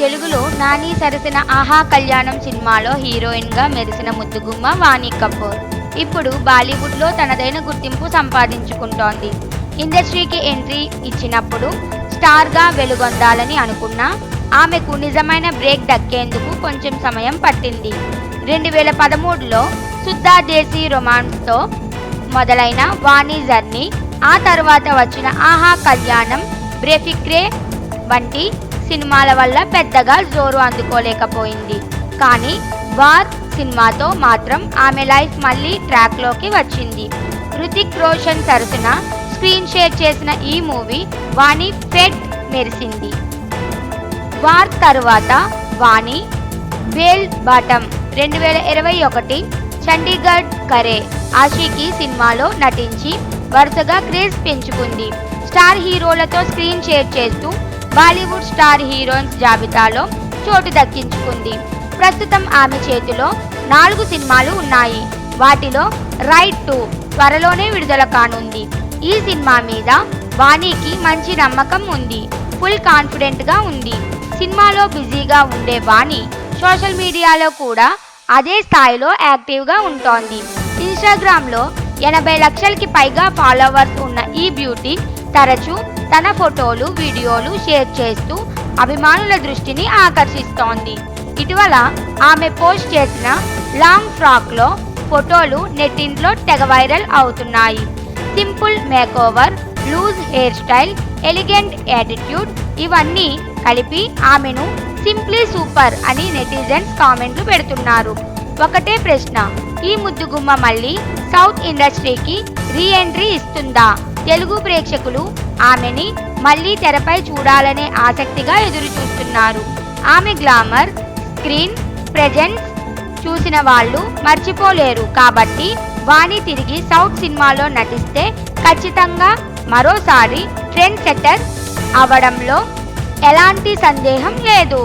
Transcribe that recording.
తెలుగులో నాని సరసన ఆహా కళ్యాణం సినిమాలో హీరోయిన్గా మెరిసిన ముద్దుగుమ్మ వాణి కపూర్. ఇప్పుడు బాలీవుడ్లో తనదైన గుర్తింపు సంపాదించుకుంటోంది. ఇండస్ట్రీకి ఎంట్రీ ఇచ్చినప్పుడు స్టార్గా వెలుగొందాలని అనుకున్నా ఆమెకు నిజమైన బ్రేక్ దక్కేందుకు కొంచెం సమయం పట్టింది. రెండు వేల పదమూడులో శుద్ధా దేశీ రొమాన్స్తో మొదలైన వాణి జర్నీ ఆ తర్వాత వచ్చిన ఆహా కళ్యాణం బ్రెఫిక్రే వంటి సినిమాల వల్ల పెద్దగా జోరు అందుకోలేకపోయింది. కానీ వార్ సినిమాతో మాత్రం ఆమె లైఫ్ మళ్ళీ ట్రాక్లోకి వచ్చింది. హృతిక్ రోషన్ సరసన స్క్రీన్ షేర్ చేసిన ఈ మూవీ వాణి పెట్ మెరిసింది. వార్ తరువాత వాణి వేల్ బాటమ్ రెండు వేల ఇరవై ఒకటి చండీగఢ్ కరే ఆషికి సినిమాలో నటించి వరుసగా క్రేజ్ పెంచుకుంది. స్టార్ హీరోలతో స్క్రీన్ షేర్ చేస్తూ బాలీవుడ్ స్టార్ హీరోయిన్స్ జాబితాలో చోటు దక్కించుకుంది. ప్రస్తుతం ఆమె చేతిలో నాలుగు సినిమాలు ఉన్నాయి. వాటిలో రైట్ టు త్వరలోనే విడుదల కానుంది. ఈ సినిమా మీద వాణికి మంచి నమ్మకం ఉంది. ఫుల్ కాన్ఫిడెంట్గా ఉంది. సినిమాలో బిజీగా ఉండే వాణి సోషల్ మీడియాలో కూడా అదే స్థాయిలో యాక్టివ్గా ఉంటోంది. ఇన్స్టాగ్రామ్లో ఎనభై లక్షలకి పైగా ఫాలోవర్స్ ఉన్న ఈ బ్యూటీ తరచూ తన ఫోటోలు వీడియోలు షేర్ చేస్తూ అభిమానుల దృష్టిని ఆకర్షిస్తోంది. ఇటీవల ఆమె పోస్ట్ చేసిన లాంగ్ ఫ్రాక్లో ఫోటోలు నెట్టింట్లో తెగ వైరల్ అవుతున్నాయి. Simple makeover loose hair style elegant attitude ఇవన్నీ కలిపి ఆమెను సింప్లీ సూపర్ అని నెటిజన్స్ కామెంట్లు పెడుతున్నారు. ఒకటే ప్రశ్న ఈ ముద్దుగుమ్మ మళ్ళీ సౌత్ ఇండస్ట్రీకి రీ ఎంట్రీ ఇస్తుందా? తెలుగు ప్రేక్షకులు ఆమెని మళ్ళీ తెరపై చూడాలనే ఆసక్తిగా ఎదురు చూస్తున్నారు ఆమె గ్లామర్ స్క్రీన్ ప్రెజెన్స్ చూసిన వాళ్ళు మర్చిపోలేరు. కాబట్టి వాణి తిరిగి సౌత్ సినిమాలో నటిస్తే ఖచ్చితంగా మరోసారి ట్రెండ్ సెట్టర్ అవడంలో ఎలాంటి సందేహం లేదు.